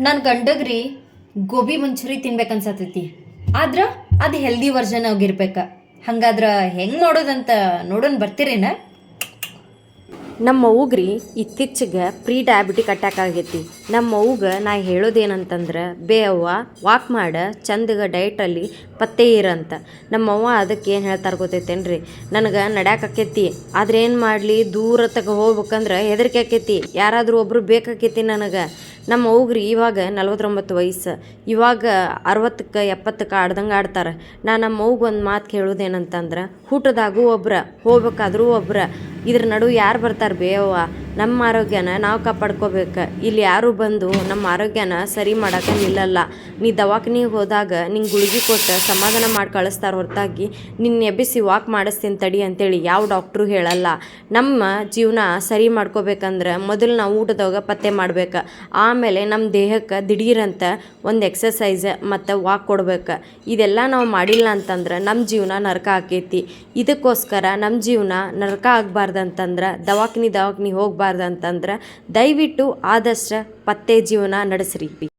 ನನ್ನ ಗಂಡಗ್ರಿ ಗೋಬಿ ಮಂಚೂರಿ ತಿನ್ಬೇಕನ್ಸತೈತಿ ಆದ್ರ ಅದು ಹೆಲ್ದಿ ವರ್ಷನ್ ಆಗಿರ್ಬೇಕು. ಹಂಗಾದ್ರೆ ಹೆಂಗ್ ಮಾಡೋದಂತ ನೋಡೋಣ ಬರ್ತೀರೇನ? ನಮ್ಮ ಊಗ್ರಿ ಇತ್ತೀಚೆಗೆ ಪ್ರೀ ಡಯಾಬಿಟಿಕ್ ಅಟ್ಯಾಕ್ ಆಗೈತಿ. ನಮ್ಮ ಊಗ ನಾ ಹೇಳೋದೇನಂತಂದ್ರೆ ಬೇವ್ವ ವಾಕ್ ಮಾಡ, ಚಂದಗ ಡಯಟಲ್ಲಿ ಪತ್ತೆ ಇರಂತ ನಮ್ಮವ್ವ ಅದಕ್ಕೆ ಏನು ಹೇಳ್ತಾರೆ ಗೊತ್ತೈತೇನ್ರಿ? ನನಗೆ ನಡ್ಯಾಕಕ್ಕೈತಿ ಆದ್ರೆ ಏನು ಮಾಡಲಿ? ದೂರ ತಗ ಹೋಗ್ಬೇಕಂದ್ರೆ ಹೆದರಿಕೆ ಆಕೈತಿ. ಯಾರಾದರೂ ಒಬ್ರು ಬೇಕಾಕೈತಿ ನನಗೆ. ನಮ್ಮ ಅವ್ಗ್ರಿ ಇವಾಗ ನಲ್ವತ್ತೊಂಬತ್ತು ವಯಸ್ಸು. ಇವಾಗ ಅರವತ್ತಕ್ಕೆ, ಎಪ್ಪತ್ತಕ್ಕೆ ಆಡ್ದಂಗೆ ಆಡ್ತಾರೆ. ನಾ ನಮ್ಮ ಅವ್ಗೆ ಒಂದು ಮಾತು ಕೇಳೋದೇನಂತಂದ್ರೆ ಹುಟ್ಟದಾಗೂ ಒಬ್ರ, ಹೋಗ್ಬೇಕಾದ್ರೂ ಒಬ್ರ. ಇದ್ರ ನಡು ಯಾರು ಬರ್ತಾರೆ ಬೇಯವ್ವ ನಮ್ಮ ಆರೋಗ್ಯನ ನಾವು ಕಾಪಾಡ್ಕೋಬೇಕು. ಇಲ್ಲಿ ಯಾರು ಬಂದು ನಮ್ಮ ಆರೋಗ್ಯನ ಸರಿ ಮಾಡೋಕೆ ನಿಲ್ಲಲ್ಲ. ನೀ ದವಾಖಾನಿಗೆ ಹೋದಾಗ ನಿಂಗೆ ಗುಳಿಗೆ ಕೊಟ್ಟು ಸಮಾಧಾನ ಮಾಡಿ ಕಳಿಸ್ತಾರೆ ಹೊರತಾಗಿ ನಿನ್ನ ಎಬ್ಬಿಸಿ ವಾಕ್ ಮಾಡಿಸ್ತೀನಿ ತಡಿ ಅಂತೇಳಿ ಯಾವ ಡಾಕ್ಟ್ರು ಹೇಳಲ್ಲ. ನಮ್ಮ ಜೀವನ ಸರಿ ಮಾಡ್ಕೋಬೇಕಂದ್ರೆ ಮೊದಲು ನಾವು ಊಟದಾಗ ಪತ್ತೆ ಮಾಡ್ಬೇಕು. ಆಮೇಲೆ ನಮ್ಮ ದೇಹಕ್ಕೆ ದಿಢೀರಂತ ಒಂದು ಎಕ್ಸಸೈಸ್ ಮತ್ತು ವಾಕ್ ಕೊಡ್ಬೇಕು. ಇದೆಲ್ಲ ನಾವು ಮಾಡಿಲ್ಲ ಅಂತಂದ್ರೆ ನಮ್ಮ ಜೀವನ ನರಕ ಆಕೈತಿ. ಇದಕ್ಕೋಸ್ಕರ ನಮ್ಮ ಜೀವನ ನರಕ ಆಗಬಾರ್ದಂತಂದ್ರೆ ದವಾಖಾನಿ ದವಾಖಾನಿ ಹೋಗ್ಬಾರ್ದಂತಂದ್ರೆ ದಯವಿಟ್ಟು ಆದಷ್ಟು ಪತ್ತೆ ಜೀವನ ನಡೆಸ್ರಿ